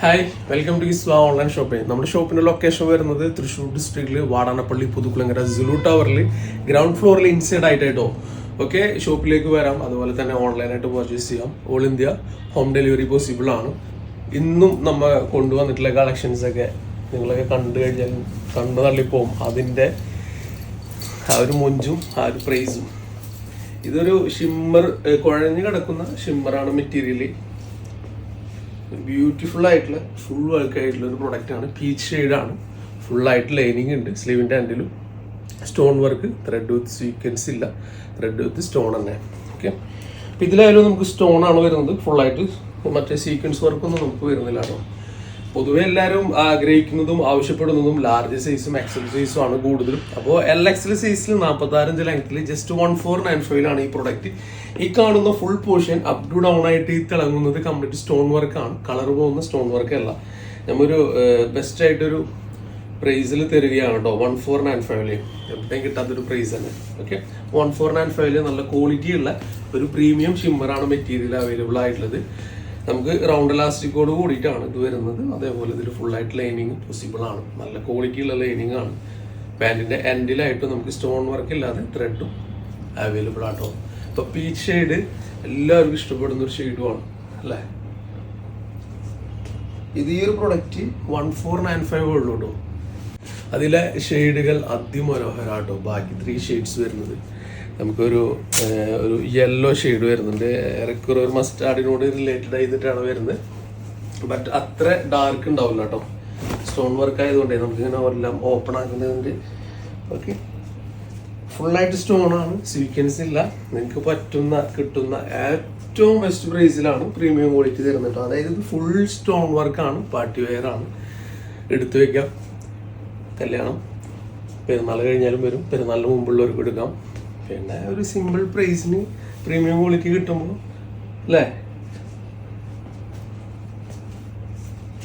Hi welcome to Iswa online shopping നമ്മുടെ ഷോപ്പിന്റെ location വരുന്നത് തൃശ്ശൂർ ഡിസ്ട്രിക്റ്റിൽ വാടാനപ്പള്ളി പുതുക്കുളങ്ങര സുലു ടവറിൽ ഗ്രൗണ്ട് ഫ്ലോറിൽ ഇൻസൈഡ് ആയിട്ടോ ഓക്കെ ഷോപ്പിലേക്ക് വരാം. അതുപോലെ തന്നെ ഓൺലൈനായിട്ട് പർച്ചേസ് ചെയ്യാം. All India home delivery possible ആണ്. ഇന്നും നമ്മൾ കൊണ്ടുവന്നിട്ടുള്ള കളക്ഷൻസ് ഒക്കെ നിങ്ങളൊക്കെ കണ്ടു കഴിഞ്ഞാൽ കണ്ടു തള്ളിപ്പോവും. അതിന്റെ ആ ഒരു മൊഞ്ചും ആ ഒരു പ്രൈസും ഇതൊരു ഷിമ്മർ കുഴഞ്ഞു കിടക്കുന്ന ഷിമ്മറാണ് മെറ്റീരിയൽ ബ്യൂട്ടിഫുൾ ആയിട്ടുള്ള ഫുൾ വർക്ക് ആയിട്ടുള്ള ഒരു പ്രൊഡക്റ്റ് ആണ് പീച്ച് ഷെയ്ഡാണ് ഫുൾ ആയിട്ട് ലൈനിങ് ഉണ്ട്. സ്ലീവിന്റെ ഹാൻഡിലും stone work thread with sequence ഇല്ല. ത്രെഡ് വിത്ത് സ്റ്റോൺ തന്നെ. ഓക്കെ അപ്പോൾ ഇതിലായാലും നമുക്ക് സ്റ്റോൺ ആണ് വരുന്നത്. ഫുൾ ആയിട്ട് മറ്റേ സീക്വൻസ് വർക്കൊന്നും നമുക്ക് വരുന്നില്ല കേട്ടോ. പൊതുവെ എല്ലാവരും ആഗ്രഹിക്കുന്നതും ആവശ്യപ്പെടുന്നതും ലാർജ് സൈസും എക്സൽ സൈസും ആണ് കൂടുതലും. അപ്പോൾ എൽ എക്സൽ സൈസിൽ നാൽപ്പത്താറഞ്ച് ലെങ്ത്തിൽ ജസ്റ്റ് വൺ ഫോർ നയൻ ഫൈവിലാണ് ഈ പ്രൊഡക്റ്റ് ഈ കാണുന്ന full portion up to down ആയിട്ട് ഈ തിളങ്ങുന്നത് കംപ്ലീറ്റ് സ്റ്റോൺ വർക്കാണ് കളർ പോകുന്ന സ്റ്റോൺ വർക്ക് അല്ല. നമ്മൊരു ബെസ്റ്റ് ആയിട്ടൊരു പ്രൈസിൽ തരികയാണ് കേട്ടോ. വൺ ഫോർ നയൻ ഫൈവിൽ എവിടെയും കിട്ടാത്തൊരു പ്രൈസ് തന്നെ. ഓക്കെ വൺ ഫോർ നയൻ ഫൈവിൽ നല്ല ക്വാളിറ്റി ഉള്ള ഒരു പ്രീമിയം ഷിമ്മറാണ് മെറ്റീരിയൽ അവൈലബിൾ ആയിട്ടുള്ളത്. നമുക്ക് റൗണ്ട് ഇലാസ്റ്റിക്കോട് കൂടിയിട്ടാണ് ഇത് വരുന്നത്. അതേപോലെ ഇതിൽ ഫുൾ ആയിട്ട് ലൈനിങ് പോസിബിൾ ആണ്. നല്ല ക്വാളിറ്റിയുള്ള ലൈനിങ് ആണ്. പാന്റിന്റെ എൻഡിലായിട്ട് നമുക്ക് സ്റ്റോൺ വർക്ക് ഇല്ലാതെ ത്രെഡും അവൈലബിൾ ആട്ടോ ഇപ്പൊ പീച്ച് ഷെയ്ഡ് എല്ലാവർക്കും ഇഷ്ടപ്പെടുന്ന ഒരു ഷെയ്ഡുമാണ് അല്ലേ? ഇത് ഈ ഒരു product one four nine five ഉള്ളൂ കേട്ടോ അതിലെ ഷെയ്ഡുകൾ അതിമനോഹരാട്ടോ ബാക്കി ത്രീ ഷെയ്ഡ്സ് വരുന്നത്. നമുക്കൊരു ഒരു യെല്ലോ ഷെയ്ഡ് വരുന്നുണ്ട്. ഏറെക്കുറെ ഒരു മസ്റ്റാർഡിനോട് റിലേറ്റഡ് ചെയ്തിട്ടാണ് വരുന്നത്. ബട്ട് അത്ര ഡാർക്ക് ഉണ്ടാവില്ല കേട്ടോ സ്റ്റോൺ വർക്ക് ആയതുകൊണ്ടേ നമുക്കിങ്ങനെ എല്ലാം ഓപ്പൺ ആക്കുന്നതുണ്ട് ഓക്കെ ഫുള്ളായിട്ട് സ്റ്റോൺ ആണ്. സീക്വൻസ് ഇല്ല. നിങ്ങൾക്ക് പറ്റുന്ന കിട്ടുന്ന ഏറ്റവും ബെസ്റ്റ് പ്രൈസിലാണ് പ്രീമിയം ക്വാളിറ്റി തരുന്നത് അതായത് ഇത് ഫുൾ സ്റ്റോൺ വർക്കാണ് പാർട്ടി വെയർ ആണ്. എടുത്തു വെക്കാം. കല്യാണം. പെരുന്നാൾ കഴിഞ്ഞാലും വരും. പെരുന്നാളിന് മുമ്പുള്ളവർക്ക് എടുക്കാം. പിന്നെ ഒരു സിമ്പിൾ പ്രൈസിന് പ്രീമിയം ക്വാളിറ്റി കിട്ടുമ്പോൾ അല്ലേ?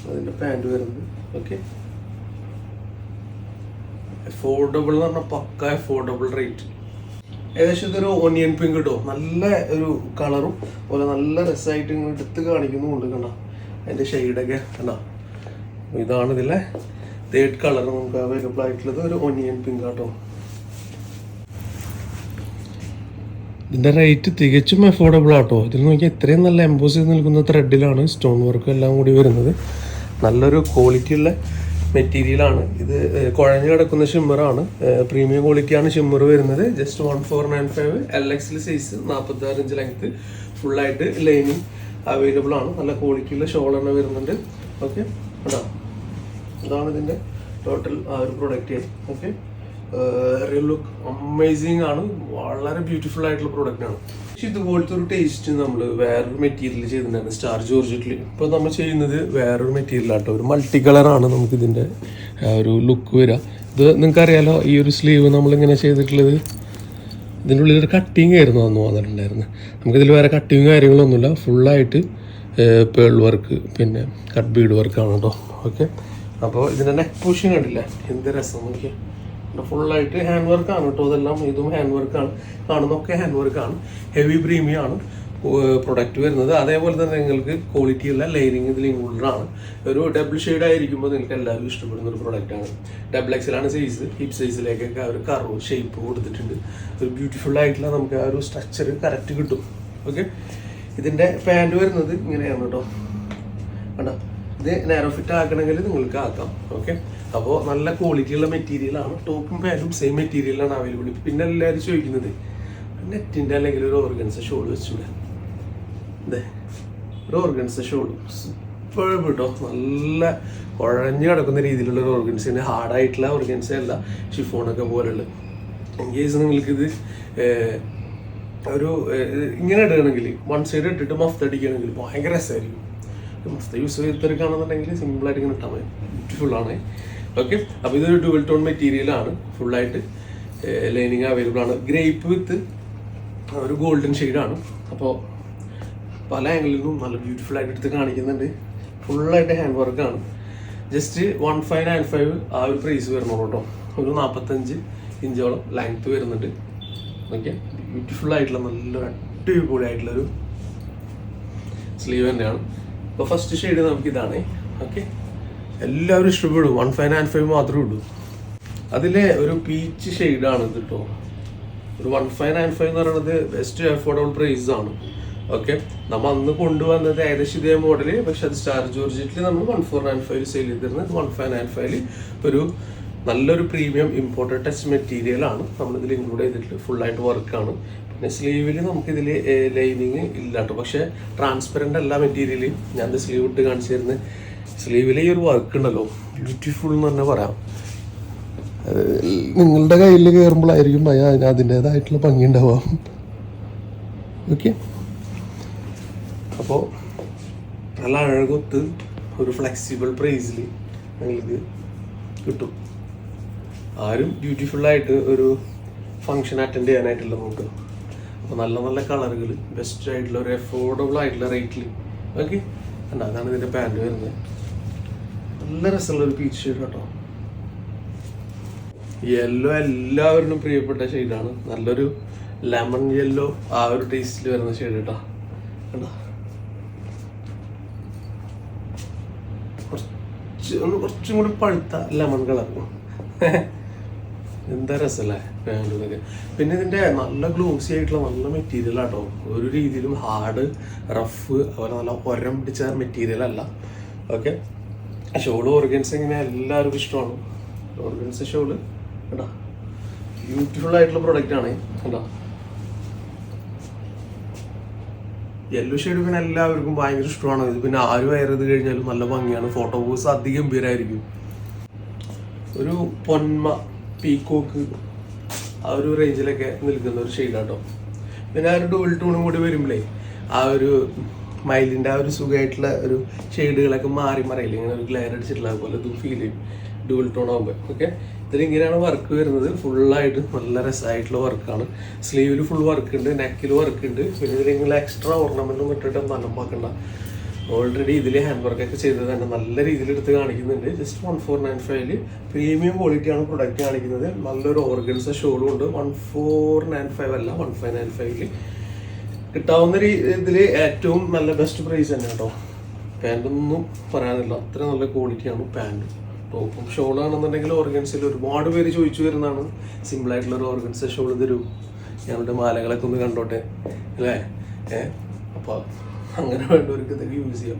അതിന്റെ പാന്റ് വരുന്നത് ഓക്കെ അഫോർഡബിൾ എന്ന് പറഞ്ഞാൽ പക്ക അഫോർഡബിൾ റേറ്റ് ഏകദേശം ഇതൊരു ഓണിയൻ പിങ്ക് കിട്ടും നല്ല ഒരു കളറും അതുപോലെ നല്ല രസമായിട്ട് ഇങ്ങനെ എടുത്ത് കാണിക്കുന്നുമുണ്ട് കണ്ട. അതിന്റെ ഷെയ്ഡൊക്കെ കണ്ട? ഇതാണ് ഇതിലെ തേർഡ് കളർ നമുക്ക് അവൈലബിൾ ആയിട്ടുള്ളത് ഒരു ഒനിയൻ പിങ്ക് ആട്ടോ. ഇതിന്റെ റേറ്റ് തികച്ചും അഫോർഡബിൾ ആട്ടോ. ഇതിൽ നോക്കിയാൽ ഇത്രയും നല്ല എംബോസ് ചെയ്ത് നിൽക്കുന്ന ത്രെഡിലാണ് സ്റ്റോൺ വർക്ക് എല്ലാം കൂടി വരുന്നത്. നല്ലൊരു ക്വാളിറ്റി ഉള്ള മെറ്റീരിയലാണ് ഇത് കുഴഞ്ഞു കിടക്കുന്ന ഷിമ്മറാണ് പ്രീമിയം ക്വാളിറ്റിയാണ് ഷിമ്മർ വരുന്നത്. Just one four nine five L എക്സിൽ സൈസ് നാൽപ്പത്തി ആറ് ഇഞ്ച് ലെങ്ത് ഫുള്ളായിട്ട് ലൈനിങ് അവൈലബിൾ ആണ്. നല്ല ക്വാളിറ്റിയുള്ള ഷോൾ തന്നെ വരുന്നുണ്ട്. ഓക്കെ അതാണ് ഇതാണ് ഇതിന്റെ ടോട്ടൽ ആ ഒരു product okay real look amazing ആണ്. വളരെ ബ്യൂട്ടിഫുൾ ആയിട്ടുള്ള പ്രോഡക്റ്റ് ആണ്. പക്ഷെ ഇതുപോലത്തെ ഒരു ടേസ്റ്റ് നമ്മൾ വേറൊരു മെറ്റീരിയൽ ചെയ്തിട്ടുണ്ടായിരുന്നു. സ്റ്റാർ ജോർജറ്റിൽ ഇപ്പോൾ നമ്മൾ ചെയ്യുന്നത് വേറൊരു മെറ്റീരിയൽ ആട്ടോ ഒരു മൾട്ടി കളറാണ് നമുക്ക് ഇതിന്റെ ഒരു ലുക്ക് വരിക ഇത് നിങ്ങൾക്കറിയാലോ ഈ ഒരു സ്ലീവ് നമ്മളിങ്ങനെ ചെയ്തിട്ടുള്ളത്? ഇതിന്റെ ഉള്ളിൽ ഒരു കട്ടിങ് ആയിരുന്നു അന്ന് വന്നിട്ടുണ്ടായിരുന്നത് നമുക്കിതിൽ വേറെ കട്ടിങ് കാര്യങ്ങളൊന്നുമില്ല ഫുള്ളായിട്ട് പേൾ വർക്ക് പിന്നെ കട്ട് ബീഡ് വർക്കാണ് കേട്ടോ ഓക്കെ അപ്പോൾ ഇതിന്റെ നെക്ക് പോഷൻ കണ്ടില്ല? എന്ത് രസം നോക്കിയാൽ ഫുള്ളായിട്ട് ഹാൻഡ് വർക്കാണ് കേട്ടോ. ഇതെല്ലാം ഇതും ഹാൻഡ് വർക്കാണ് കാണുന്നൊക്കെ ഹാൻഡ് വർക്കാണ് ഹെവി പ്രീമിയം ആണ് പ്രൊഡക്റ്റ് വരുന്നത്. അതേപോലെ തന്നെ നിങ്ങൾക്ക് ക്വാളിറ്റിയുള്ള ലൈനിങ് ഇതിൽ ഇൻക്ലൂഡഡ് ആണ്. ഒരു ഡബിൾ ഷെയ്ഡ് ആയിരിക്കുമ്പോൾ നിങ്ങൾക്ക് എല്ലാവരും ഇഷ്ടപ്പെടുന്ന ഒരു പ്രൊഡക്റ്റ് ആണ്. ഡബിൾ എക്സലാണ് സൈസ് ഹിപ്പ് സൈസിലേക്കൊക്കെ ആ ഒരു കറവ് ഷേപ്പ് കൊടുത്തിട്ടുണ്ട്. ഒരു ബ്യൂട്ടിഫുൾ ആയിട്ടുള്ള നമുക്ക് ആ ഒരു സ്ട്രക്ചർ കറക്റ്റ് കിട്ടും. ഓക്കെ ഇതിന്റെ പാന്റ് വരുന്നത് ഇങ്ങനെയാണ് കേട്ടോ. കണ്ടോ? ഇത് നാരോ ഫിറ്റ് ആക്കണമെങ്കിൽ നിങ്ങൾക്ക് ആക്കാം ഓക്കെ അപ്പോൾ നല്ല ക്വാളിറ്റിയുള്ള മെറ്റീരിയലാണ് ടോപ്പും പാന്റും സെയിം മെറ്റീരിയലാണ് അവൈലബിൾ പിന്നെ എല്ലാവരും ചോദിക്കുന്നത്? നെറ്റിന്റെ അല്ലെങ്കിൽ ഒരു ഓർഗൻസ ഷോൾ വെച്ചൂടെ അതെ ഒരു ഓർഗൻസ ഷോൾ സൂപ്പർ കേട്ടോ നല്ല കുഴഞ്ഞു കിടക്കുന്ന രീതിയിലുള്ള ഒരു ഓർഗൻസിന് ഹാർഡായിട്ടുള്ള ഓർഗൻസ അല്ല ഷിഫോണൊക്കെ പോലുള്ള ഇൻ കേസ് നിങ്ങൾക്കിത് ഒരു ഇങ്ങനെ ഇടുകയാണെങ്കിൽ വൺ സൈഡ് ഇട്ടിട്ട് മഫ്ത് അടിക്കുകയാണെങ്കിൽ ഭയങ്കര രസമായിരിക്കും. യൂസ് സിമ്പിൾ സിമ്പിളായിട്ട് ഇങ്ങനെ ഇട്ടാൽ മതി ബ്യൂട്ടിഫുൾ ആണ്. ഓക്കെ അപ്പോൾ ഇതൊരു ഡുവൽ ടോൺ മെറ്റീരിയൽ ആണ്. ഫുള്ളായിട്ട് ലൈനിങ് അവൈലബിൾ ആണ്. ഗ്രേപ്പ് വിത്ത് ഒരു ഗോൾഡൻ ഷെയ്ഡാണ് അപ്പോൾ പല ആംഗിളിൽ നിന്നും നല്ല ബ്യൂട്ടിഫുൾ ആയിട്ട് എടുത്ത് കാണിക്കുന്നുണ്ട്. ഫുള്ളായിട്ട് ഹാൻഡ് വർക്കാണ് just one five nine five ആ ഒരു പ്രൈസ് വരുന്നുള്ളൂ കേട്ടോ. ഒരു നാൽപ്പത്തഞ്ച് ഇഞ്ചോളം ലെങ്ത്ത് വരുന്നുണ്ട്. ഓക്കെ ബ്യൂട്ടിഫുൾ ആയിട്ടുള്ള നല്ല അടിപൊളി ആയിട്ടുള്ളൊരു സ്ലീവ് തന്നെയാണ്. അപ്പോൾ ഫസ്റ്റ് ഷെയ്ഡ് നമുക്ക് ഇതാണ് ഓക്കെ എല്ലാവരും ഇഷ്ടപ്പെടും. വൺ ഫൈവ് നയൻ ഫൈവ് മാത്രമേ ഉള്ളൂ. അതിലെ ഒരു പീച്ച് ഷെയ്ഡാണ് ഇത് കേട്ടോ ഒരു വൺ ഫൈവ് നയൻ ഫൈവ് എന്ന് പറയുന്നത് ബെസ്റ്റ് അഫോർഡബിൾ പ്രൈസ് ആണ്. ഓക്കെ നമ്മൾ അന്ന് കൊണ്ടുവന്നത് ഏകദേശം ഇതേ മോഡൽ പക്ഷെ അത് സ്റ്റാർ ജോർജറ്റിൽ നമ്മൾ one four nine five sale ചെയ്തിരുന്നത് വൺ ഫൈവ് നയൻ ഫൈവിൽ ഒരു നല്ലൊരു പ്രീമിയം ഇമ്പോർട്ടഡ് ടെസ്റ്റ് മെറ്റീരിയൽ ആണ്. നമ്മളിതിൽ ഇൻക്ലൂഡ് ചെയ്തിട്ടുള്ളത്. ഫുള്ളായിട്ട് വർക്കാണ് സ്ലീവിൽ നമുക്കിതിൽ ലൈനിങ് ഇല്ല കേട്ടോ പക്ഷേ ട്രാൻസ്പെറന്റ് അല്ല മെറ്റീരിയൽ ഞാൻ സ്ലീവ് ഇട്ട് കാണിച്ചു തരുന്നത് സ്ലീവിൽ ഈ ഒരു വർക്ക് ഉണ്ടല്ലോ. ബ്യൂട്ടിഫുൾ എന്ന് തന്നെ പറയാം. നിങ്ങളുടെ കയ്യിൽ കയറുമ്പോഴായിരിക്കും ഭയ. അതിന്റെതായിട്ടുള്ള ഭംഗി ഉണ്ടാവാം ഓക്കെ അപ്പോൾ നല്ല അഴകൊത്ത് ഒരു ഫ്ലെക്സിബിൾ പ്രൈസിൽ നിങ്ങൾക്ക് കിട്ടും. ആരും ബ്യൂട്ടിഫുള്ളായിട്ട് ഒരു ഫങ്ഷൻ അറ്റൻഡ് ചെയ്യാനായിട്ടുള്ള നോക്കുക അപ്പോൾ നല്ല നല്ല കളറുകൾ ബെസ്റ്റ് ആയിട്ടുള്ള ഒരു അഫോർഡബിൾ ആയിട്ടുള്ള റേറ്റിൽ ഓക്കെ അല്ല അതാണ് ഇതിന്റെ പാന്റ് വരുന്നത്. നല്ല രസമുള്ള ഒരു പീച്ച് ഷെയ്ഡ് കേട്ടോ യെല്ലോ എല്ലാവരിലും പ്രിയപ്പെട്ട ഷെയ്ഡാണ് നല്ലൊരു ലെമൺ യെല്ലോ ആ ഒരു ടേസ്റ്റിൽ വരുന്ന ഷെയ്ഡ് കേട്ടോ കണ്ടോ? കുറച്ച് കുറച്ചും കൂടി പഴുത്ത ലെമൺ കളർ എന്താ രസമല്ലേ പാന്റൊക്കെ പിന്നെ ഇതിന്റെ നല്ല ഗ്ലോസി ആയിട്ടുള്ള നല്ല മെറ്റീരിയൽ ആട്ടോ. ഒരു രീതിയിലും ഹാർഡ് റഫ് അതുപോലെ നല്ല ഒരം പിടിച്ച മെറ്റീരിയൽ അല്ല. ഓക്കെ ഷോൾ ഓർഗൻസ് ഇങ്ങനെ എല്ലാവർക്കും ഇഷ്ടമാണ്. ഓർഗൻസ് ഷോൾ കേട്ടോ ബ്യൂട്ടിഫുൾ ആയിട്ടുള്ള പ്രൊഡക്റ്റ് ആണ്. കേട്ടോ യെല്ലോ ഷെയ്ഡ് പിന്നെ എല്ലാവർക്കും ഭയങ്കര ഇഷ്ടമാണ്. ഇത് പിന്നെ ആര് വയറത് കഴിഞ്ഞാലും നല്ല ഭംഗിയാണ്. ഫോട്ടോ പോസ് അതിഗംഭീരമായിരിക്കും ഒരു പൊന്മ പീക്കോക്ക് ആ ഒരു റേഞ്ചിലൊക്കെ നിൽക്കുന്ന ഒരു ഷെയ്ഡാട്ടോ പിന്നെ ആ ഒരു ഡുവൽ ടൂണും കൂടി വരുമ്പോഴേ ആ ഒരു മൈലിന്റെ ആ ഒരു സുഖമായിട്ടുള്ള ഒരു ഷെയ്ഡുകളൊക്കെ മാറി മറിയില്ല? ഇങ്ങനെ ഒരു ഗ്ലെയർ അടിച്ചിട്ടുള്ള പോലെ ഇത് ഫീൽ ചെയ്യും. ഡുവൽ ടോൺ ആകുമ്പോൾ ഓക്കെ ഇതിന് ഇങ്ങനെയാണ് വർക്ക് വരുന്നത്. ഫുള്ളായിട്ട് നല്ല രസമായിട്ടുള്ള വർക്കാണ് സ്ലീവിൽ ഫുൾ വർക്ക് ഉണ്ട് നെക്കിൽ വർക്ക് ഉണ്ട്. പിന്നെ ഇതിനെ നിങ്ങൾ എക്സ്ട്രാ ഓർണമെന്റും ഇട്ടിട്ട് നനമ്പാക്കണ്ട ഓൾറെഡി ഇതിൽ ഹാൻഡ് വർക്ക് ഒക്കെ ചെയ്തത് തന്നെ നല്ല രീതിയിൽ എടുത്ത് കാണിക്കുന്നുണ്ട്. ജസ്റ്റ് വൺ ഫോർ നയൻ ഫൈവിൽ പ്രീമിയം ക്വാളിറ്റിയാണ് പ്രൊഡക്റ്റ് കാണിക്കുന്നത്. നല്ലൊരു ഓർഗൻസ ഷോളും ഉണ്ട്. വൺ ഫോർ നയൻ ഫൈവ് അല്ല വൺ ഫൈവ് നയൻ ഫൈവിൽ കിട്ടാവുന്ന ഇതിൽ ഏറ്റവും നല്ല ബെസ്റ്റ് പ്രൈസ് തന്നെ കേട്ടോ. പാന്റൊന്നും പറയാനില്ല. അത്ര നല്ല ക്വാളിറ്റിയാണ് പാന്റ് ടോപ്പും ഷോളാണെന്നുണ്ടെങ്കിൽ ഓർഗൻസിൽ ഒരുപാട് പേര് ചോദിച്ചു വരുന്നതാണ്. സിമ്പിൾ ആയിട്ടുള്ള ഒരു ഓർഗൻസ ഷോൾ തരൂ. ഞങ്ങളുടെ മാലകളൊക്കെ ഒന്ന് കണ്ടോട്ടെ? അല്ലേ? ഏ? അപ്പോൾ അങ്ങനെ വേണ്ടവർക്ക് ഇതൊക്കെ യൂസ് ചെയ്യാം.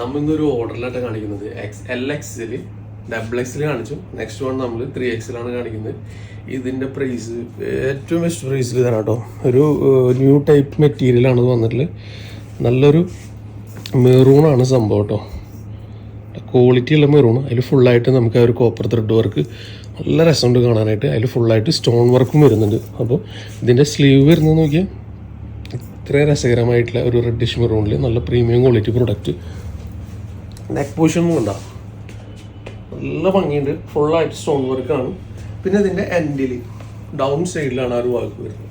നമ്മൾ ഇന്നൊരു ഓർഡറിലായിട്ട് കാണിക്കുന്നത് എക്സ് എൽ എക്സിൽ ഡബിൾ എക്സിൽ കാണിച്ചു. നെക്സ്റ്റ് വൺ നമ്മൾ ത്രീ എക്സിലാണ് കാണിക്കുന്നത്. ഇതിന്റെ പ്രൈസ് ഏറ്റവും ബെസ്റ്റ് പ്രൈസിൽ ഇതാണ് കേട്ടോ. ഒരു ന്യൂ ടൈപ്പ് മെറ്റീരിയലാണ് ഇത് വന്നിട്ടുള്ളത്. നല്ലൊരു മെറൂണാണ് സംഭവം കേട്ടോ. ക്വാളിറ്റി ഉള്ള മെറൂൺ അതിൽ ഫുള്ളായിട്ട് നമുക്ക് ആ ഒരു കോപ്പർ ത്രെഡ് വർക്ക് നല്ല രസമുണ്ട് കാണാനായിട്ട്. അതിൽ ഫുള്ളായിട്ട് സ്റ്റോൺ വർക്കും വരുന്നുണ്ട്. അപ്പോൾ ഇതിന്റെ സ്ലീവ് വരുന്നത് നോക്കിയാൽ ഇത്രയും രസകരമായിട്ടുള്ള ഒരു റെഡിഷ് മെറൂണിൽ നല്ല premium quality product neck portion ഉണ്ടാവും നല്ല ഭംഗിയുണ്ട്. ഫുള്ളായിട്ട് സ്റ്റോൺ വർക്കാണ് പിന്നെ ഇതിന്റെ എൻഡിൽ ഡൗൺ സൈഡിലാണ് ആ ഒരു വാക്ക് വരുന്നത്.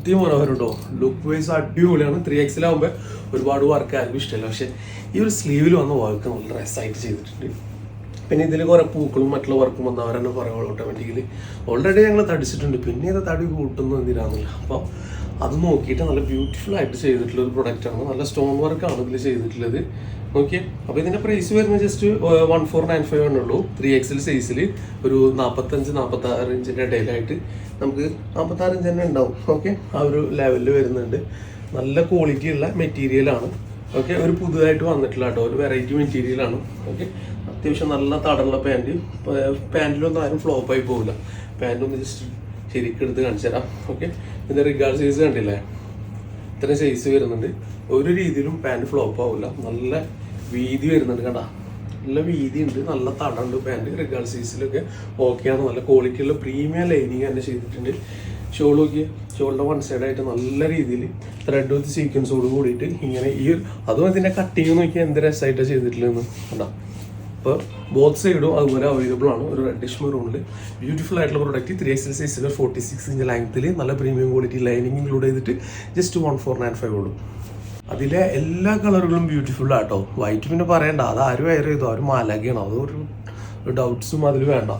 അതിമനോഹരം കേട്ടോ ലുക്ക് വൈസ് അടിപൊളിയാണ്. ത്രീ എക്സിലാകുമ്പോൾ ഒരുപാട് വർക്ക് ആർക്കും ഇഷ്ടമല്ല പക്ഷെ ഈ ഒരു സ്ലീവിൽ വന്ന വർക്ക് നല്ല രസമായിട്ട് ചെയ്തിട്ടുണ്ട്. പിന്നെ ഇതിൽ കുറേ പൂക്കളും മറ്റുള്ള വർക്കും വന്ന അവരെന്നെ പറയും ഓട്ടോമാറ്റിക്കലി ഓൾറെഡി ഞങ്ങൾ തടിച്ചിട്ടുണ്ട്. പിന്നെ ഇത് തടി കൂട്ടുന്നു എന്തിനാന്നില്ല അപ്പോൾ അത് നോക്കിയിട്ട് നല്ല ബ്യൂട്ടിഫുൾ ആയിട്ട് ചെയ്തിട്ടുള്ള ഒരു പ്രൊഡക്റ്റ് ആണ്. നല്ല സ്റ്റോൺ വർക്ക് ആണ് ഇതിൽ ചെയ്തിട്ടുള്ളത്. ഓക്കെ അപ്പോൾ ഇതിന്റെ പ്രൈസ് വരുന്നത് just one four nine five ആണ് ഉള്ളൂ ത്രീ എക്സിൽ സൈസിൽ ഒരു നാൽപ്പത്തഞ്ച് നാൽപ്പത്തി ആറ് ഇഞ്ചിന്റെ ഇടയിലായിട്ട് നമുക്ക് നാൽപ്പത്താറ് ഇഞ്ച് തന്നെ ഉണ്ടാവും. ഓക്കെ ആ ഒരു ലെവലിൽ വരുന്നുണ്ട്. നല്ല ക്വാളിറ്റി ഉള്ള മെറ്റീരിയൽ ആണ്. ഓക്കെ ഒരു പുതുതായിട്ട് വന്നിട്ടില്ല കേട്ടോ ഒരു വെറൈറ്റി മെറ്റീരിയലാണ് ഓക്കെ അത്യാവശ്യം നല്ല തടമുള്ള പാന്റ് പാന്റിലൊന്നും ആരും ഫ്ലോപ്പായി പോകില്ല പാന്റ് ഒന്ന് ജസ്റ്റ് ശരിക്കും എടുത്ത് കാണിച്ചു തരാം. ഓക്കെ ഇതിന്റെ റിഗാർഡ് സൈസ് കണ്ടില്ലേ? ഇത്ര സൈസ് വരുന്നുണ്ട്. ഒരു രീതിയിലും പാന്റ് ഫ്ലോപ്പ് ആവില്ല നല്ല വീതി വരുന്നുണ്ട് കേട്ടാ നല്ല വീതി ഉണ്ട് നല്ല തടുണ്ട് പാന്റ് റിഗാർഡ് സൈസിലൊക്കെ ആണ്. നല്ല ക്വാളിറ്റിയുള്ള പ്രീമിയം ലൈനിങ് തന്നെ ചെയ്തിട്ടുണ്ട്. ഷോൾ നോക്കി ഷോളിന്റെ വൺ സൈഡായിട്ട് നല്ല രീതിയിൽ ത്രെഡ് വിത്ത് സീക്വൻസോട് കൂടിയിട്ട് ഇങ്ങനെ ഈ അതും ഇതിന്റെ കട്ടിങ് നോക്കിയാൽ എന്ത് രസമായിട്ടാണ് ചെയ്തിട്ടുള്ളതെന്ന് കണ്ടോ. അപ്പോൾ ബോത്ത് സൈഡും അതുപോലെ അവൈലബിൾ ആണ്. ഒരു റെഡിഷ് മെറൂണിൽ ബ്യൂട്ടിഫുൾ ആയിട്ടുള്ള product three XL size forty six inch ലെങ്ത്തിൽ നല്ല പ്രീമിയം ക്വാളിറ്റി ലൈനിങ് ഇൻക്ലൂഡ് ചെയ്തിട്ട് just one four nine five ഉള്ളൂ. അതിലെ എല്ലാ കളറുകളും ബ്യൂട്ടിഫുൾ ആട്ടോ വൈറ്റ് പിന്നെ പറയണ്ട. അത് ആരും വെയർ ചെയ്തു. ആരും മാലാക്കിയാണ് ഒരു ഡൗട്ട്സും അതിൽ വേണ്ട.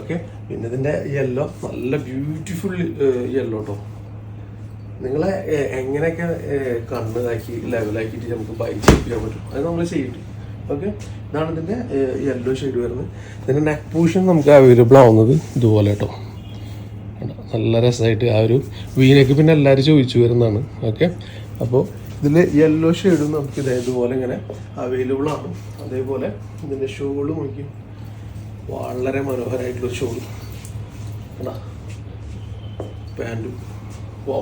ഓക്കെ പിന്നെ ഇതിന്റെ യെല്ലോ നല്ല ബ്യൂട്ടിഫുൾ യെല്ലോ കേട്ടോ നിങ്ങളെ എങ്ങനെയൊക്കെ കണ്ണ് ഇതാക്കി ലെവലാക്കിയിട്ട് നമുക്ക് ബൈ ചെയ്യാൻ പറ്റും? അത് നമ്മൾ ചെയ്യും. ഓക്കെ ഇതാണ് ഇതിന്റെ യെല്ലോ ഷെയ്ഡ് വരുന്നത്. ഇതിന്റെ നെക്ക് പൂഷൻ നമുക്ക് അവൈലബിൾ ആവുന്നത് ഇതുപോലെ കേട്ടോ നല്ല രസമായിട്ട് ആ ഒരു വീനൊക്കെ പിന്നെ എല്ലാവരും ചോദിച്ചു വരുന്നതാണ്. ഓക്കെ അപ്പോൾ ഇതിൽ യെല്ലോ ഷെയ്ഡും നമുക്ക് ഇതേ ഇതുപോലെ ഇങ്ങനെ അവൈലബിൾ ആണ്. അതേപോലെ ഇതിന്റെ ഷോളും നോക്കി. വളരെ മനോഹരമായിട്ടുള്ള ഷോളും പാന്റും wow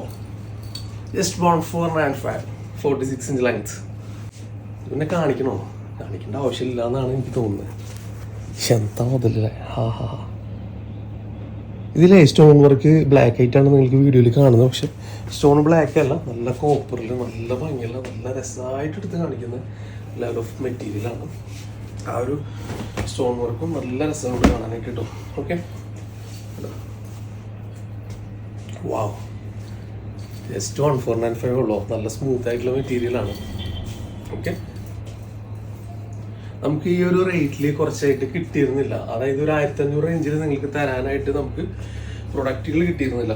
just one four and five forty six inch length പിന്നെ കാണിക്കണോ? കാണിക്കേണ്ട ആവശ്യമില്ല എന്നാണ് എനിക്ക് തോന്നുന്നത്. മുതലേ എന്താ മുതലല്ലേ ഹാ ഹാ ഹാ. ഇതിലെ സ്റ്റോൺ വർക്ക് ബ്ലാക്ക് ആയിട്ടാണ് നിങ്ങൾക്ക് വീഡിയോയിൽ കാണുന്നത്. പക്ഷെ സ്റ്റോൺ ബ്ലാക്ക് അല്ല നല്ല കോപ്പറിൽ നല്ല ഭംഗിയുള്ള നല്ല രസമായിട്ട് എടുത്ത് കാണിക്കുന്ന ലെവൽ ഓഫ് മെറ്റീരിയലാണ് ആ ഒരു സ്റ്റോൺ വർക്കും നല്ല രസമുണ്ട് കാണാനായിട്ട് കിട്ടും. Okay wow just one four nine five ഉള്ളൂ. നല്ല സ്മൂത്ത് ആയിട്ടുള്ള മെറ്റീരിയലാണ് ഓക്കെ നമുക്ക് ഈ ഒരു റേറ്റിൽ കുറച്ചായിട്ട് കിട്ടിയിരുന്നില്ല. അതായത് ഒരു ആയിരത്തി അഞ്ഞൂറ് റേഞ്ചിൽ നിങ്ങൾക്ക് തരാനായിട്ട് നമുക്ക് പ്രൊഡക്റ്റുകൾ കിട്ടിയിരുന്നില്ല.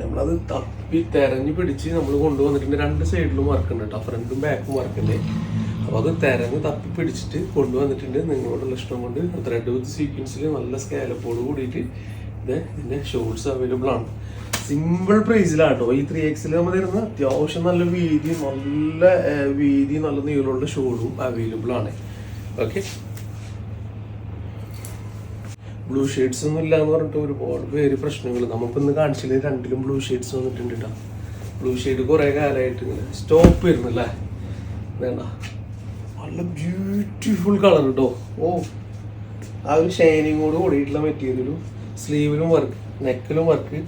നമ്മളത് തപ്പി തെരഞ്ഞു പിടിച്ച് നമ്മൾ കൊണ്ടുവന്നിട്ടുണ്ട്. രണ്ട് സൈഡിലും വർക്ക് ഉണ്ട് കേട്ടോ ഫ്രണ്ടും ബാക്കും വർക്ക് ഉണ്ട് അപ്പോൾ അത് തെരഞ്ഞ് തപ്പി പിടിച്ചിട്ട് കൊണ്ടുവന്നിട്ടുണ്ട്. നിങ്ങളോടുള്ള ഇഷ്ടം കൊണ്ട് ത്രെഡ് വിത്ത് സീക്വൻസിൽ നല്ല സ്കാലപ്പോട് കൂടിയിട്ട് ഇത് ഇതിന്റെ ഷോർട്സ് അവൈലബിൾ ആണ്. സിമ്പിൾ പ്രൈസിലാട്ടോ ഈ ത്രീ എക്സിൽ നമ്മൾ തരുന്ന അത്യാവശ്യം നല്ല വീതി നല്ല വീതി നല്ല നീളമുള്ള ഷോർട്ടും അവൈലബിൾ ആണ്. ഓക്കെ ബ്ലൂ ഷെയ്ഡ്സ് ഒന്നും ഇല്ല എന്ന് പറഞ്ഞിട്ട് ഒരുപാട് പേര് പ്രശ്നങ്ങൾ. നമുക്കിപ്പോൾ ഇന്ന് കാണിച്ചില്ല രണ്ടിലും ബ്ലൂ ഷെയ്ഡ്സ് വന്നിട്ടുണ്ട് കേട്ടോ ബ്ലൂ ഷെയ്ഡ് കുറേ കാലമായിട്ട് ഇങ്ങനെ സ്റ്റോപ്പ് വരുന്നല്ലേ വേണ്ട. നല്ല ബ്യൂട്ടിഫുൾ കളർ കേട്ടോ ഓ. ആ ഒരു ഷൈനിങ് കൂടെ കൂടിയിട്ടുള്ള മെറ്റീരിയലും സ്ലീവിലും വർക്ക് നെക്കിലും വർക്ക്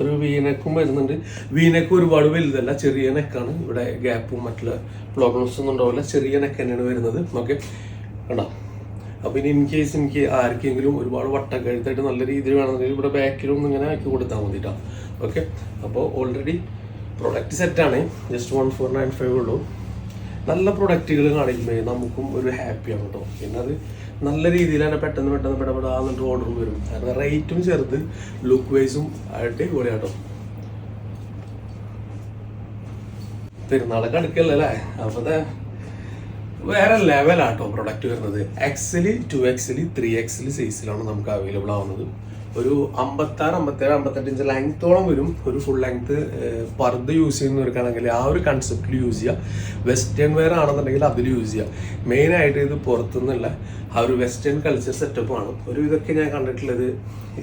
ഒരു വീനക്കും വരുന്നുണ്ട്. വീനെക്ക് ഒരുപാട് വലുതല്ല ചെറിയ നെക്കാണ് ഇവിടെ ഗ്യാപ്പും മറ്റുള്ള പ്രോബ്ലംസ് ഒന്നും ഉണ്ടാവില്ല. ചെറിയ നെക്ക് തന്നെയാണ് വരുന്നത്. ഓക്കെ കണ്ടോ? അപ്പോൾ ഇനി ഇൻ കേസ് എനിക്ക് ആർക്കെങ്കിലും ഒരുപാട് വട്ടക്കഴുത്തായിട്ട് നല്ല രീതിയിൽ വേണമെന്നുണ്ടെങ്കിൽ ഇവിടെ ബാക്കിലൊന്നും ഇങ്ങനെ ആക്കി കൊടുത്താൽ മതി കേട്ടോ ഓക്കെ അപ്പോൾ ഓൾറെഡി പ്രൊഡക്റ്റ് സെറ്റാണ് just one four nine five ഉള്ളൂ. നല്ല പ്രൊഡക്റ്റുകൾ കാണിക്കുമ്പോൾ നമുക്കും ഒരു ഹാപ്പിയാണ് കേട്ടോ പിന്നെ അത് നല്ല രീതിയിൽ തന്നെ പെട്ടെന്ന് പെട്ടെന്ന് പെടപെടാന്നിട്ട് ഓർഡർ വരും. കാരണം റേറ്റും ചേർത്ത് ലുക്ക് വൈസും ആയിട്ട് കേട്ടോ പെരുന്നാളൊക്കെ അടുക്കല്ലേ അല്ലേ? അപ്പോൾ വേറെ ലെവലാട്ടോ പ്രൊഡക്റ്റ് വരുന്നത്. എക്സിൽ ടു എക്സിൽ ത്രീ എക്സിൽ സൈസിലാണ് നമുക്ക് അവൈലബിൾ ആവുന്നത്. ഒരു അമ്പത്താറ് അമ്പത്തേഴ് അമ്പത്തെട്ട് ഇഞ്ച് ലെങ്ത്തോളം വരും. ഒരു ഫുൾ ലെങ്ത് പർദ്ദ യൂസ് ചെയ്യുന്ന ചെയ്യുന്നവർക്കാണെങ്കിൽ ആ ഒരു കൺസെപ്റ്റിൽ യൂസ് ചെയ്യുക വെസ്റ്റേൺ വെയർ ആണെന്നുണ്ടെങ്കിൽ അതിൽ യൂസ് ചെയ്യുക മെയിനായിട്ട് ഇത് പുറത്തുനിന്നുള്ള ആ ഒരു വെസ്റ്റേൺ കൾച്ചർ സെറ്റപ്പാണ് ഒരു ഇതൊക്കെ ഞാൻ കണ്ടിട്ടുള്ളത്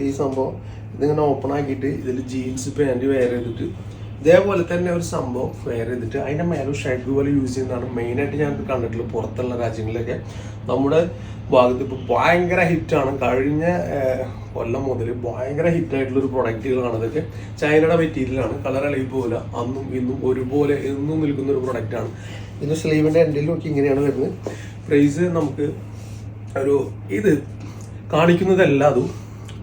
ഈ സംഭവം ഇതിങ്ങനെ ഓപ്പൺ ആക്കിയിട്ട് ഇതിൽ ജീൻസ് പാന്റ് വെയർ ചെയ്തിട്ട് ഇതേപോലെ തന്നെ ഒരു സംഭവം ഫെയർ ചെയ്തിട്ട് അതിന്റെ മേലെ ഷെഡ് പോലെ യൂസ് ചെയ്യുന്നതാണ് മെയിനായിട്ട് ഞാൻ കണ്ടിട്ടുള്ളത് പുറത്തുള്ള രാജ്യങ്ങളിലൊക്കെ. നമ്മുടെ ഭാഗത്ത് ഇപ്പോൾ ഭയങ്കര ഹിറ്റാണ് കഴിഞ്ഞ കൊല്ലം മുതൽ ഭയങ്കര ഹിറ്റായിട്ടുള്ള ഒരു പ്രൊഡക്റ്റുകളാണ് ഇതൊക്കെ ചൈനയുടെ മെറ്റീരിയലാണ് കളർ അളി പോലെ അന്നും ഇന്നും ഒരുപോലെ എന്നും നിൽക്കുന്ന ഒരു പ്രൊഡക്റ്റാണ് ഇന്ന് സ്ലീവിന്റെ എൻഡിൽ നോക്കി ഇങ്ങനെയാണ് വരുന്നത്. പ്രൈസ് നമുക്ക് ഒരു ഇത് കാണിക്കുന്നതെല്ലാതും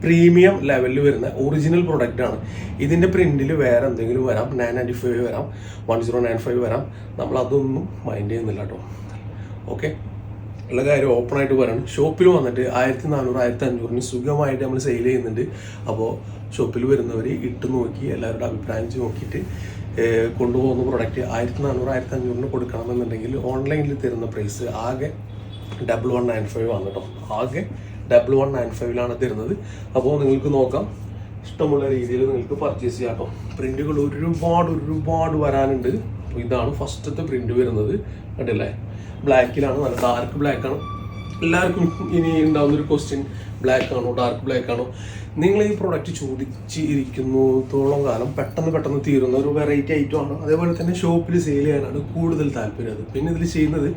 പ്രീമിയം ലെവലിൽ വരുന്ന ഒറിജിനൽ പ്രൊഡക്റ്റ് ആണ്. ഇതിന്റെ പ്രിന്റിൽ വേറെ എന്തെങ്കിലും വരാം. നയൻ നയന്റി ഫൈവ് വരാം. വൺ സീറോ നയൻ ഫൈവ് വരാം. നമ്മൾ അതൊന്നും മൈൻഡ് ചെയ്യുന്നില്ല കേട്ടോ ഓക്കെ ഉള്ള കാര്യം ഓപ്പൺ ആയിട്ട് പറയണം. ഷോപ്പിൽ വന്നിട്ട് ആയിരത്തി നാനൂറ് ആയിരത്തി അഞ്ഞൂറിന് സുഖമായിട്ട് നമ്മൾ സെയിൽ ചെയ്യുന്നുണ്ട്. അപ്പോൾ ഷോപ്പിൽ വരുന്നവർ ഇട്ട് നോക്കി എല്ലാവരുടെ അഭിപ്രായം നോക്കിയിട്ട് കൊണ്ടുപോകുന്ന പ്രൊഡക്റ്റ് ആയിരത്തി നാനൂറ് ആയിരത്തി അഞ്ഞൂറിന് കൊടുക്കണമെന്നുണ്ടെങ്കിൽ ഓൺലൈനിൽ തരുന്ന പ്രൈസ് ആകെ ഡബിൾ വൺ നയൻ ഫൈവ് ആണ് കേട്ടോ ആകെ ഡബിൾ വൺ നയൻ ഫൈവിലാണ് തരുന്നത്. അപ്പോൾ നിങ്ങൾക്ക് നോക്കാം. ഇഷ്ടമുള്ള രീതിയിൽ നിങ്ങൾക്ക് പർച്ചേസ് ചെയ്യാം കേട്ടോ. പ്രിന്റുകൾ ഒരുപാട് ഒരുപാട് വരാനുണ്ട്. ഇതാണ് ഫസ്റ്റത്തെ പ്രിന്റ് വരുന്നത്. കണ്ടില്ലേ? ബ്ലാക്കിലാണ് നല്ല ഡാർക്ക് ആണ്. എല്ലാവർക്കും ഇനി ഉണ്ടാകുന്ന ഒരു ക്വസ്റ്റ്യൻ ബ്ലാക്ക് ആണോ ഡാർക്ക് ബ്ലാക്ക് ആണോ? നിങ്ങൾ ഈ പ്രൊഡക്റ്റ് ചോദിച്ചിരിക്കുന്നതോളം കാലം പെട്ടെന്ന് പെട്ടെന്ന് തീരുന്ന ഒരു വെറൈറ്റി ഐറ്റം ആണ്. അതേപോലെ തന്നെ ഷോപ്പിൽ സെയിൽ ചെയ്യാനാണ് കൂടുതൽ താല്പര്യം. അത് പിന്നെ ഇതിൽ ചെയ്യുന്നത്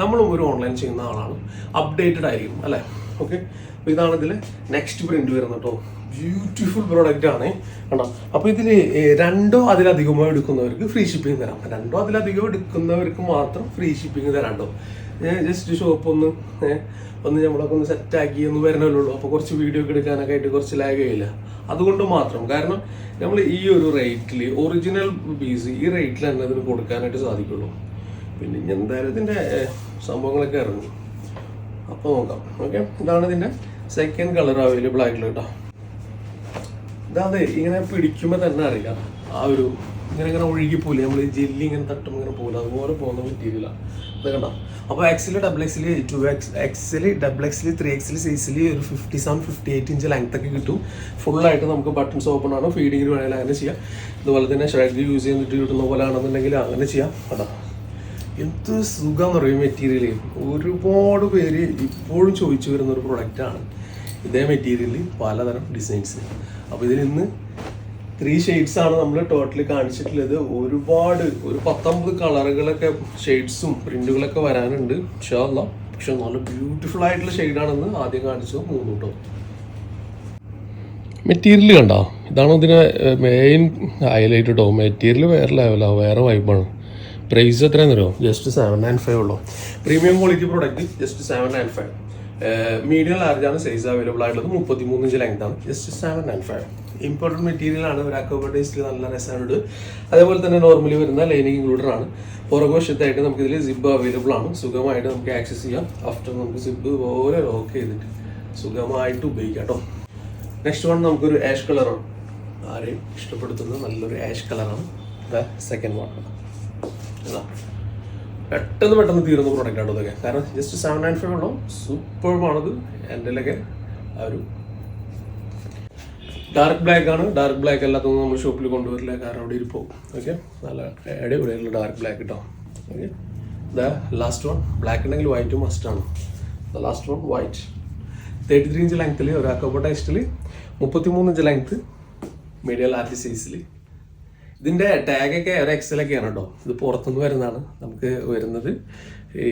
നമ്മളും ഒരു ഓൺലൈൻ ചെയ്യുന്ന ആളാണ്. അപ്ഡേറ്റഡ് ആയിരിക്കും അല്ലേ? ഓക്കെ ഇതാണ് ഇതിൽ നെക്സ്റ്റ് പ്രിന്റ് വരുന്നത് കേട്ടോ ബ്യൂട്ടിഫുൾ പ്രോഡക്റ്റ് ആണ്. കണ്ടോ? അപ്പോൾ ഇതിൽ രണ്ടോ അതിലധികമോ എടുക്കുന്നവർക്ക് ഫ്രീ ഷിപ്പിംഗ് തരാം. രണ്ടോ അതിലധികമോ എടുക്കുന്നവർക്ക് മാത്രം ഫ്രീ ഷിപ്പിംഗ് തരാം ജസ്റ്റ് ഷോപ്പ് ഒന്ന് ഒന്ന് നമ്മളൊക്കെ ഒന്ന് സെറ്റാക്കി ഒന്ന് വരണമല്ലോ ഉള്ളൂ അപ്പോൾ കുറച്ച് വീഡിയോ ഒക്കെ എടുക്കാനൊക്കെ ആയിട്ട് കുറച്ച് ലാഗ് ആയില്ല? അതുകൊണ്ട് മാത്രം. കാരണം നമ്മൾ ഈ ഒരു റേറ്റിൽ ഒറിജിനൽ പീസ് ഈ റേറ്റിൽ തന്നെ ഇതിന് കൊടുക്കാനായിട്ട് സാധിക്കുള്ളൂ. പിന്നെ ഇനി എന്തായാലും ഇതിന്റെ സംഭവങ്ങളൊക്കെ ഇറങ്ങും. അപ്പോൾ നോക്കാം. ഓക്കെ ഇതാണ് ഇതിന്റെ സെക്കൻഡ് കളർ അവൈലബിൾ ആയിട്ടുള്ളത് കേട്ടോ ഇതാതെ ഇങ്ങനെ പിടിക്കുമ്പോൾ തന്നെ അറിയാം ആ ഒരു ഇങ്ങനെ ഇങ്ങനെ ഒഴുകി പോലെ നമ്മൾ ജെല്ലി ഇങ്ങനെ തട്ടും ഇങ്ങനെ പോലെ അതുപോലെ പോകുന്ന മെറ്റീരിയലാണ് ഇത്. അപ്പോൾ എക്സിൽ ഡബിൾ എക്സിൽ ടു എക്സ് എക്സിൽ ഡബിൾ എക്സിൽ ത്രീ എക്സിൽ സൈസിൽ ഒരു fifty seven fifty eight inch length ഒക്കെ കിട്ടും. ഫുള്ളായിട്ട് നമുക്ക് ബട്ടൺസ് ഓപ്പൺ ആണ്. ഫീഡിങ്ങിന് വേണമെങ്കിൽ അങ്ങനെ ചെയ്യാം. അതുപോലെ തന്നെ ഷെഡ് യൂസ് ചെയ്തിട്ട് കിട്ടുന്ന പോലെ ആണെന്നുണ്ടെങ്കിൽ അങ്ങനെ ചെയ്യാം. അതാ എന്ത് സുഖം പറയും മെറ്റീരിയൽ ഒരുപാട് പേര് ഇപ്പോഴും ചോദിച്ചു വരുന്ന ഒരു പ്രൊഡക്റ്റാണ് ഇതേ മെറ്റീരിയലിൽ പലതരം ഡിസൈൻസ് അപ്പോൾ ഇതിൽ ഇന്ന് ത്രീ ഷെയ്ഡ്സ് ആണ് നമ്മൾ ടോട്ടലി കാണിച്ചിട്ടുള്ളത്. ഒരുപാട് ഒരു പത്തൊമ്പത് കളറുകളൊക്കെ ഷെയ്ഡ്സും പ്രിന്റുകളൊക്കെ വരാനുണ്ട്. പക്ഷേ അല്ല പക്ഷെ നല്ല ബ്യൂട്ടിഫുൾ ആയിട്ടുള്ള ഷെയ്ഡാണെന്ന് ആദ്യം കാണിച്ചത് മൂന്ന് മെറ്റീരിയൽ കണ്ടോ? ഇതാണ് ഇതിന് മെയിൻ ഹൈലൈറ്റ് കേട്ടോ മെറ്റീരിയൽ വേറെ ലെവലാണ് വേറെ വൈബാണ് പ്രൈസ് എത്രയാണെന്ന് അറിയോ? ജസ്റ്റ് സെവൻ നയൻ ഫൈവ് ഉള്ളൂ. Premium quality product just seven nine five medium large ആണ് സൈസ് അവൈലബിൾ ആയിട്ടുള്ളത് മുപ്പത്തി മൂന്ന് ഇഞ്ച് ലെങ്ത് ആണ്. Just seven nine five important material ആണ് ഒരു അക്കോബഡൈസ്റ്റിൽ നല്ല രസമുണ്ട്. അതേപോലെ തന്നെ നോർമലി വരുന്ന ലൈനിങ് ഇൻക്ലൂഡർ ആണ്. പുറകുവശത്തായിട്ട് നമുക്ക് ഇതിൽ സിബ് അവൈലബിൾ ആണ്. സുഖമായിട്ട് നമുക്ക് ആക്സസ് ചെയ്യാം. ആഫ്റ്റർ നമുക്ക് സിബ് പോലെ ലോക്ക് ചെയ്തിട്ട് സുഖമായിട്ട് ഉപയോഗിക്കാം കേട്ടോ നെക്സ്റ്റ് വൺ നമുക്കൊരു ആഷ് കളറാണ് ആരെയും ഇഷ്ടപ്പെടുത്തുന്ന നല്ലൊരു ആഷ് കളറാണ് ദ സെക്കൻഡ് വൺ പെട്ടെന്ന് പെട്ടെന്ന് തീരുന്ന പ്രോഡക്റ്റ് ആണ് ഇതൊക്കെ. കാരണം ജസ്റ്റ് സെവൻ നയൻ ഫൈവ് ഉള്ളൂ സൂപ്പർമാണത് എന്റെ ആ ഒരു ഡാർക്ക് ബ്ലാക്ക് ആണ്. ഡാർക്ക് ബ്ലാക്ക് അല്ലാത്തൊന്നും നമ്മൾ ഷോപ്പിൽ കൊണ്ടുവരില്ല. കാരണം അവിടെ ഇരിപ്പോ. ഓക്കെ നല്ല അടിപൊളിയായിട്ടുള്ള ഡാർക്ക് ബ്ലാക്ക് കേട്ടോ okay the last one black ഉണ്ടെങ്കിൽ വൈറ്റ് മസ്റ്റ് ആണ്. The last one white thirty three inch ലെങ്ത്തിൽ ഒരു അക്കോബ ടെസ്റ്റിൽ മുപ്പത്തി മൂന്ന് ഇഞ്ച് ലെങ്ത്ത് മീഡിയം ലാർജ് സൈസിൽ ഇതിന്റെ ടാഗൊക്കെ ഒരു എക്സലൊക്കെയാണ് കേട്ടോ ഇത് പുറത്തുനിന്ന് വരുന്നതാണ്. നമുക്ക് വരുന്നത്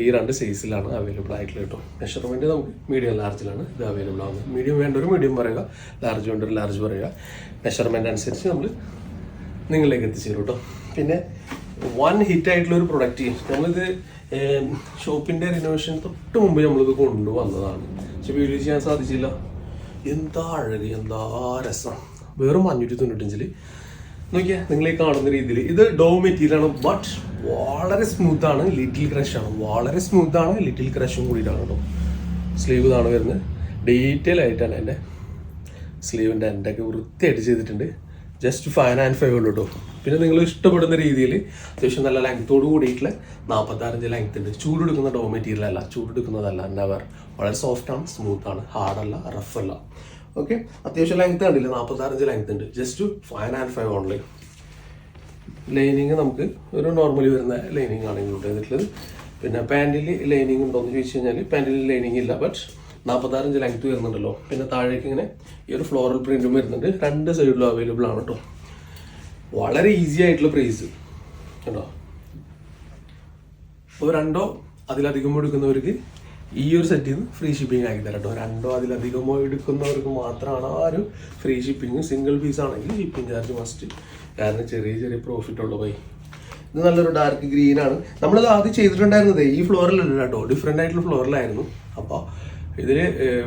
ഈ രണ്ട് സൈസിലാണ് അവൈലബിൾ ആയിട്ടുള്ളത് കേട്ടോ മെഷർമെന്റ് നമുക്ക് മീഡിയം ലാർജിലാണ് ഇത് അവൈലബിൾ ആവുന്നത് മീഡിയം വേണ്ട ഒരു മീഡിയം പറയുക. ലാർജ് വേണ്ട ഒരു ലാർജ് പറയുക. മെഷർമെന്റ് അനുസരിച്ച് നമ്മൾ നിങ്ങളിലേക്ക് എത്തിച്ചേരും കേട്ടോ പിന്നെ വൺ ഹിറ്റ് ആയിട്ടുള്ള ഒരു പ്രൊഡക്റ്റ് നമ്മളിത് ഷോപ്പിന്റെ റിനോവേഷൻ തൊട്ട് മുമ്പ് നമ്മളിത് കൊണ്ടുവന്നതാണ് പക്ഷെ വീഡിയോ ചെയ്യാൻ സാധിച്ചില്ല. എന്താ അഴക് എന്താ രസം. വെറും അഞ്ഞൂറ്റി തൊണ്ണൂറ്റഞ്ചിൽ നോക്കിയാ നിങ്ങൾ ഈ കാണുന്ന രീതിയിൽ ഇത് ഡോ മെറ്റീരിയൽ ആണ് ബട്ട് വളരെ സ്മൂത്ത് ആണ് ലിറ്റിൽ ക്രഷ് ആണ്. വളരെ സ്മൂത്ത് ആണ് ലിറ്റിൽ ക്രഷും കൂടിയിട്ടാണ് കേട്ടോ. സ്ലീവ് ഇതാണ് വരുന്നത്. ഡീറ്റെയിൽ ആയിട്ടാണ് എന്റെ സ്ലീവിന്റെ എന്റെയൊക്കെ വൃത്തിയായിട്ട് ചെയ്തിട്ടുണ്ട്. ജസ്റ്റ് ഫൈവ് ആൻഡ് ഫൈവ് ഉള്ളൂ കേട്ടോ. പിന്നെ നിങ്ങൾ ഇഷ്ടപ്പെടുന്ന രീതിയിൽ അത്യാവശ്യം നല്ല ലെങ്ത്തോട് കൂടിയിട്ടുള്ള നാൽപ്പത്താറഞ്ച് ലെങ്ത് ഉണ്ട്. ചൂടെടുക്കുന്ന ഡോ മെറ്റീരിയൽ അല്ല ചൂടെടുക്കുന്നതല്ല നെവർ വളരെ സോഫ്റ്റ് ആണ് സ്മൂത്ത് ആണ് ഹാർഡല്ല റഫ് അല്ല. ഓക്കെ അത്യാവശ്യം ലെങ്ത് കണ്ടില്ല? നാൽപ്പത്താറഞ്ച് ലെങ്ത് ഉണ്ട്. Just five and five only lining നമുക്ക് ഒരു നോർമലി വരുന്ന ലൈനിങ് ആണ് ഇങ്ങോട്ട് ചെയ്തിട്ടുള്ളത്. പിന്നെ പാന്റിൽ ലൈനിങ് ഉണ്ടോ എന്ന് ചോദിച്ചു കഴിഞ്ഞാൽ പാന്റിൽ ലൈനിങ് ഇല്ല. ബട്ട് നാൽപ്പത്താറഞ്ച് ലെങ്ത് വരുന്നുണ്ടല്ലോ. പിന്നെ താഴേക്ക് ഇങ്ങനെ ഈ ഒരു ഫ്ലോറൽ പ്രിന്റും വരുന്നുണ്ട്. രണ്ട് സൈഡിലും അവൈലബിൾ ആണ് കേട്ടോ വളരെ ഈസി ആയിട്ടുള്ള പ്രൈസ് കേട്ടോ അപ്പോൾ രണ്ടോ അതിലധികം എടുക്കുന്നവർക്ക് ഈ ഒരു സെറ്റിൽ നിന്ന് ഫ്രീ ഷിപ്പിംഗ് ആക്കി തരാം കേട്ടോ. രണ്ടോ അതിലധികമോ എടുക്കുന്നവർക്ക് മാത്രമാണ് ആ ഒരു ഫ്രീ ഷിപ്പിംഗ് സിംഗിൾ പീസ് ആണെങ്കിൽ ഷിപ്പിംഗ് ചാർജ് മസ്റ്റ് കാരണം ചെറിയ ചെറിയ പ്രോഫിറ്റ് ഉള്ളു പോയി ഇത് നല്ലൊരു ഡാർക്ക് ഗ്രീൻ ആണ്. നമ്മളത് ആദ്യം ചെയ്തിട്ടുണ്ടായിരുന്നത് ഈ ഫ്ലോറിലല്ല കേട്ടോ. ഡിഫറെന്റ് ആയിട്ടുള്ള ഫ്ലോറിലായിരുന്നു അപ്പോൾ ഇതിൽ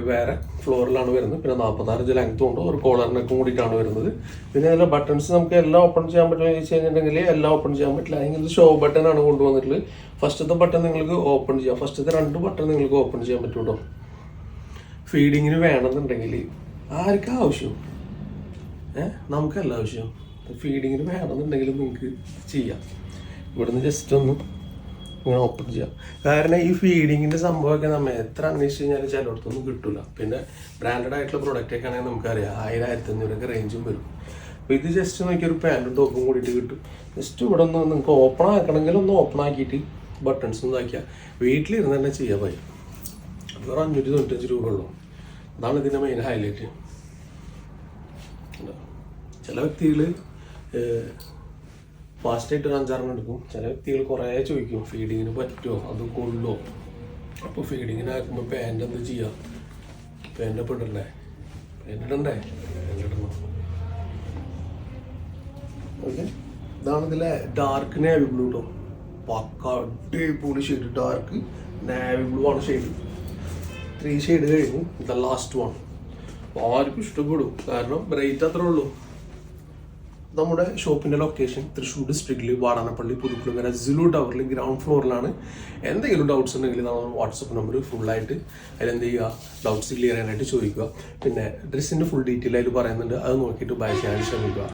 വേറെ ഫ്ലോറിലാണ് വരുന്നത്. പിന്നെ നാൽപ്പത്താറ് ലെങ്ത്തും ഉണ്ട്. ഒരു കോളറിനൊക്കെ കൂടിയിട്ടാണ് വരുന്നത്. പിന്നെ അതിലെ ബട്ടൺസ് നമുക്ക് എല്ലാം ഓപ്പൺ ചെയ്യാൻ പറ്റുമോ എന്ന് ചോദിച്ചു കഴിഞ്ഞിട്ടുണ്ടെങ്കിൽ എല്ലാം ഓപ്പൺ ചെയ്യാൻ പറ്റില്ല. അല്ലെങ്കിൽ ഷോ ബട്ടൺ ആണ് കൊണ്ടുവന്നിട്ടുള്ളത്. ഫസ്റ്റത്തെ ബട്ടൺ നിങ്ങൾക്ക് ഓപ്പൺ ചെയ്യാം. ഫസ്റ്റത്തെ രണ്ട് ബട്ടൺ നിങ്ങൾക്ക് ഓപ്പൺ ചെയ്യാൻ പറ്റുള്ളൂ ഫീഡിങ്ങിന് വേണമെന്നുണ്ടെങ്കിൽ ആർക്കും ആവശ്യം? ഏ? നമുക്കല്ല ആവശ്യം. ഫീഡിങ്ങിന് വേണമെന്നുണ്ടെങ്കിൽ നിങ്ങൾക്ക് ചെയ്യാം. ഇവിടുന്ന് ജസ്റ്റ് ഒന്ന് ഇങ്ങനെ ഓപ്പൺ ചെയ്യാം. കാരണം ഈ ഫീഡിങ്ങിന്റെ സംഭവമൊക്കെ നമ്മൾ എത്ര അന്വേഷിച്ച് കഴിഞ്ഞാൽ ചിലയിടത്തൊന്നും കിട്ടില്ല പിന്നെ ബ്രാൻഡഡ് ആയിട്ടുള്ള പ്രോഡക്റ്റ് ഒക്കെ ആണെങ്കിൽ നമുക്കറിയാം. ആയിരം ആയിരത്തി അഞ്ഞൂറൊക്കെ റേഞ്ചും വരും. അപ്പോൾ ഇത് ജസ്റ്റ് നോക്കിയൊരു പാന്റും ടോപ്പും കൂടിയിട്ട് കിട്ടും. ജസ്റ്റ് ഇവിടെ ഒന്ന് നിങ്ങൾക്ക് ഓപ്പൺ ആക്കണമെങ്കിൽ ഒന്ന് ഓപ്പൺ ആക്കിയിട്ട് ബട്ടൺസ് ഒന്ന് ആക്കിയാൽ വീട്ടിലിരുന്ന് തന്നെ ചെയ്യാൻ പറ്റും വെറും അഞ്ഞൂറ്റി തൊണ്ണൂറ്റഞ്ച് രൂപ ഉള്ളൂ. അതാണ് ഇതിന്റെ മെയിൻ ഹൈലൈറ്റ് ചില വ്യക്തികൾ ഫാസ്റ്റായിട്ട് ഒരു അഞ്ചാറെണ്ണം എടുക്കും. ചില വ്യക്തികൾ കുറേ ചോദിക്കും ഫീഡിങ്ങിന് പറ്റുമോ അത് കൊള്ളോ അപ്പോൾ ഫീഡിങ്ങിന് പാന്റ് എന്ത് ചെയ്യാം? പാന്റ് അപ്പം ഇടണ്ടേ? പാന്റ് ഇടണ്ടേ? പാന്റ് ഇടണം. ഓക്കെ. ഇതാണ് ഇതിലെ ഡാർക്ക് നേവി ബ്ലൂ കേട്ടോ പക്ക അടിപൊളി ഷെയ്ഡ് ഡാർക്ക് നാവി ബ്ലൂ ആണ് ഷെയ്ഡ് ത്രീ ഷെയ്ഡ് കഴിഞ്ഞു. ദ ലാസ്റ്റ് വൺ ആർക്കും ഇഷ്ടപ്പെടും. കാരണം റേറ്റ് അത്രേ ഉള്ളൂ. നമ്മുടെ ഷോപ്പിന്റെ ലൊക്കേഷൻ തൃശ്ശൂർ ഡിസ്ട്രിക്റ്റിൽ വാടാനപ്പള്ളി പുതുക്കുളങ്ങര സിലു ടവറിൽ ഗ്രൗണ്ട് ഫ്ലോറിലാണ് എന്തെങ്കിലും ഡൗട്ട്സ് ഉണ്ടെങ്കിൽ നമ്മൾ വാട്സപ്പ് നമ്പർ ഫുള്ളായിട്ട് അതിലെന്ത് ചെയ്യുക? ഡൗട്ട്സ് ക്ലിയർ ചെയ്യാനായിട്ട് ചോദിക്കുക. പിന്നെ ഡ്രസ്സിന്റെ ഫുൾ ഡീറ്റെയിൽ അതിൽ പറയുന്നുണ്ട്. അത് നോക്കിയിട്ട് ബൈ ചെയ്യാൻ ശ്രമിക്കുക.